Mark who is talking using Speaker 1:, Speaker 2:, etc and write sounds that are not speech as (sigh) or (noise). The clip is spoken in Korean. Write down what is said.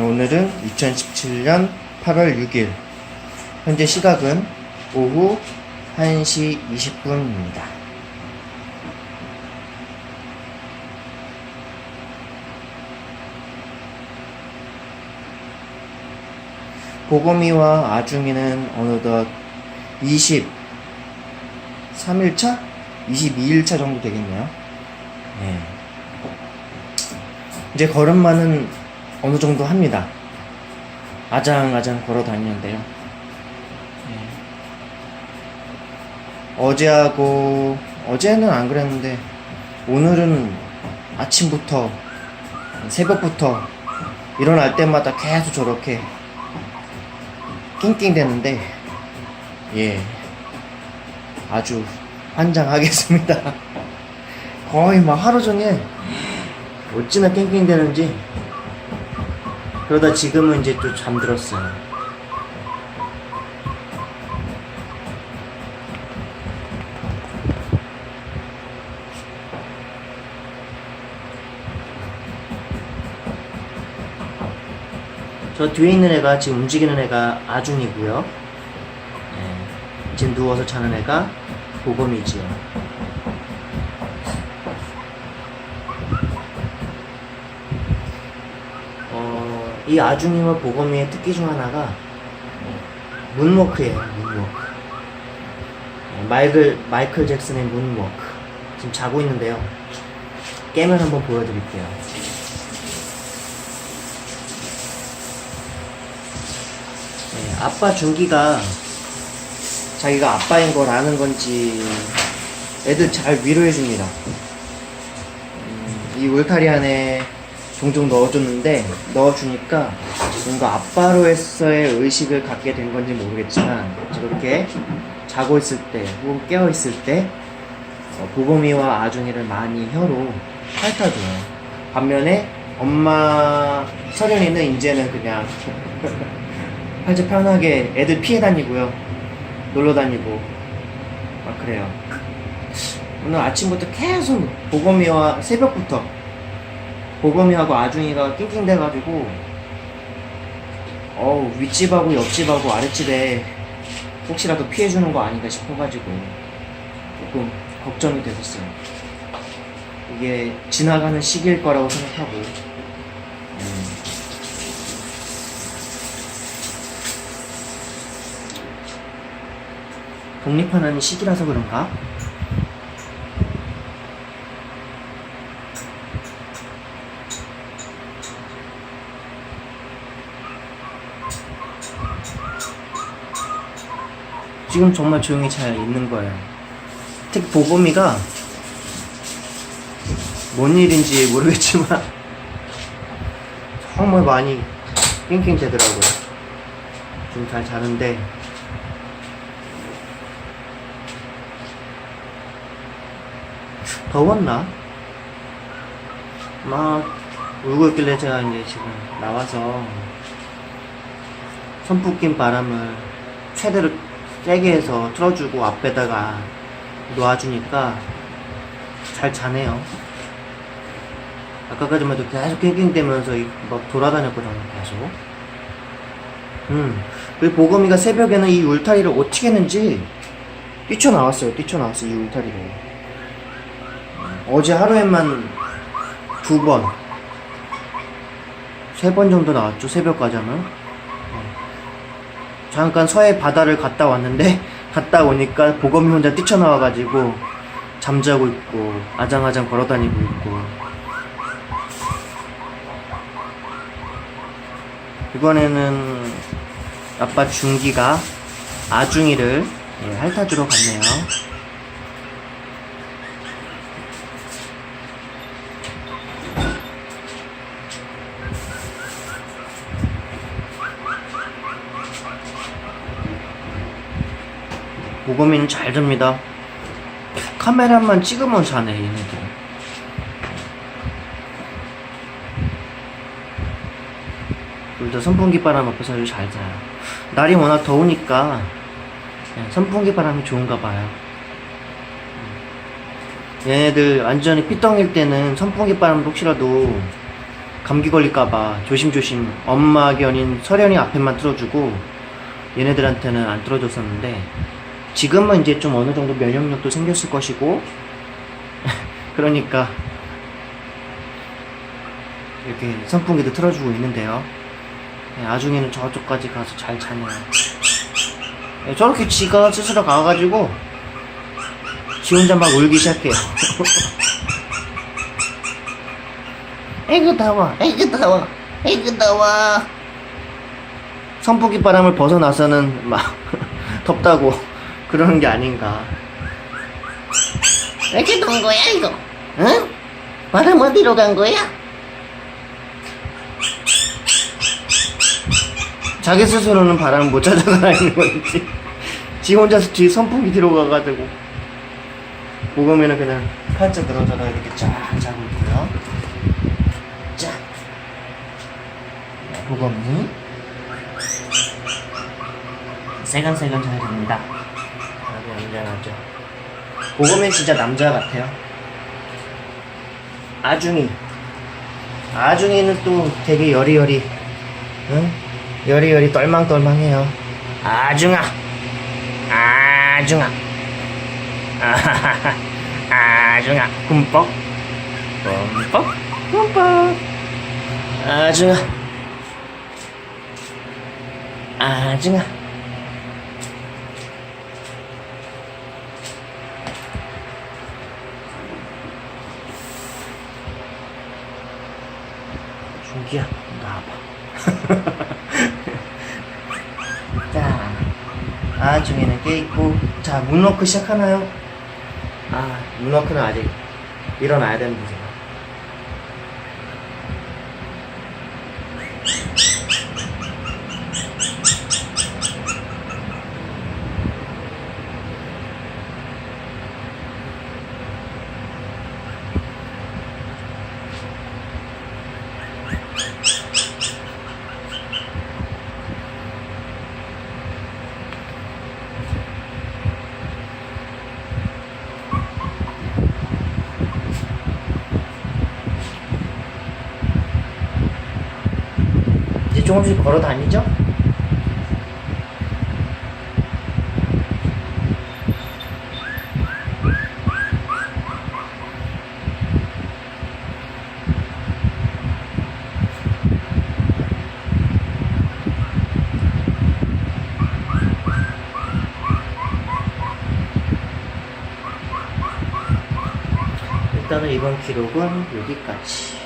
Speaker 1: 오늘은 2017년 8월 6일. 현재 시각은 오후 1시 20분입니다. 보검이와 아중이는 어느덧 23일차? 22일차 정도 되겠네요. 네. 이제 걸음마는 어느 정도 합니다. 아장아장 걸어 다니는데요. 네. 어제하고, 어제는 안 그랬는데, 오늘은 아침부터, 새벽부터 일어날 때마다 계속 저렇게 낑낑대는데, 예. 아주 환장하겠습니다. (laughs) 거의 막 하루 종일 어찌나 낑낑대는지 그러다 지금은 이제 또 잠들었어요. 저 뒤에 있는 애가 지금 움직이는 애가 아중이고요. 네, 지금 누워서 자는 애가 보검이지요. 어, 이 아중이와 보검이의 특기 중 하나가 문워크예요, 문워크. 네, 마이클, 마이클 잭슨의 문워크. 지금 자고 있는데요. 깨면 한번 보여드릴게요. 네, 아빠 준기가 자기가 아빠인 걸 아는 건지 애들 잘 위로해 줍니다. 음, 이 울타리 안에 종종 넣어줬는데 넣어주니까 뭔가 아빠로서의 의식을 갖게 된 건지 모르겠지만 저렇게 자고 있을 때 혹은 깨어 있을 때 어, 보검이와 아중이를 많이 혀로 핥아줘요. 반면에 엄마 서련이는 이제는 그냥 (laughs) 아주 편하게 애들 피해 다니고요. 놀러 다니고 막 그래요. 오늘 아침부터 계속 보검이와 새벽부터 보검이하고 아중이가 낑낑대가지고 어우 윗집하고 옆집하고 아랫집에 혹시라도 피해주는 거 아닌가 싶어가지고 조금 걱정이 됐었어요. 이게 지나가는 시기일 거라고 생각하고 음, 독립하는 시기라서 그런가? 지금 정말 조용히 잘 있는 거예요. 특히 보검이가 뭔 일인지 모르겠지만 (laughs) 정말 많이 낑낑 대더라고요. 좀 잘 자는데 더웠나? 막 울고 있길래 제가 이제 지금 나와서 선풍 낀 바람을 최대로 세게 해서 틀어주고 앞에다가 놓아주니까 잘 자네요. 아까까지만 해도 계속 낑낑대면서 이- 막 돌아다녔거든요, 계속. 음. 그리고 보검이가 새벽에는 이 울타리를 어떻게 했는지 뛰쳐나왔어요, 뛰쳐나왔어요, 이 울타리를. 어제 하루에만 두 번, 세 번 정도 나왔죠, 새벽까지 하면. 어. 잠깐 서해 바다를 갔다 왔는데, 갔다 오니까 보검이 혼자 뛰쳐나와가지고, 잠자고 있고, 아장아장 걸어다니고 있고. 이번에는 아빠 준기가 아중이를 예, 핥아주러 갔네요. 보검이는 잘 잡니다. 카메라만 찍으면 자네, 얘네들. 둘다 선풍기 바람 앞에서 아주 잘 자요. 날이 워낙 더우니까 네, 선풍기 바람이 좋은가 봐요. 음. 얘네들 완전히 피덩일 때는 선풍기 바람 혹시라도 감기 걸릴까봐 조심조심 엄마 견인 서련이 앞에만 틀어주고 얘네들한테는 안 틀어줬었는데 지금은 이제 좀 어느 정도 면역력도 생겼을 것이고 (laughs) 그러니까 이렇게 선풍기도 틀어주고 있는데요. 네, 아중이는 저쪽까지 가서 잘 자네요. 네, 저렇게 지가 스스로 가가지고 지 혼자 막 울기 시작해요. 에이그 더워, 에이그 더워, 에이그 더워. 선풍기 바람을 벗어나서는 막 (laughs) 덥다고 그러는 게 아닌가.
Speaker 2: 왜 이렇게 더운 거야 이거? 응? 바람 어디로 간 거야?
Speaker 1: 자기 스스로는 바람을 못 찾아다니는 건지 지 혼자서 뒤 선풍기 뒤로 가가지고 보금이는 그냥 팔자 늘어져라 이렇게 쫙 자고 있고요 자 네, 보금이 세간세간 잘 됩니다 얌전하죠. 보금이 진짜 남자 같아요. 아중이. 아중이는 또 되게 여리여리 응? 여리여리 똘망똘망해요. 아중아, 아중아, 아하하하, 아중아, 꿈뻑, 꿈뻑, 꿈뻑, 아중아, 아중아. 준기야, 나와봐. (laughs) 자, 아중에는 깨 있고, 자, 문워크 시작하나요? 아, 문워크는 아직 일어나야 되는 거죠. 조금씩 걸어 다니죠? 일단은 이번 기록은 여기까지.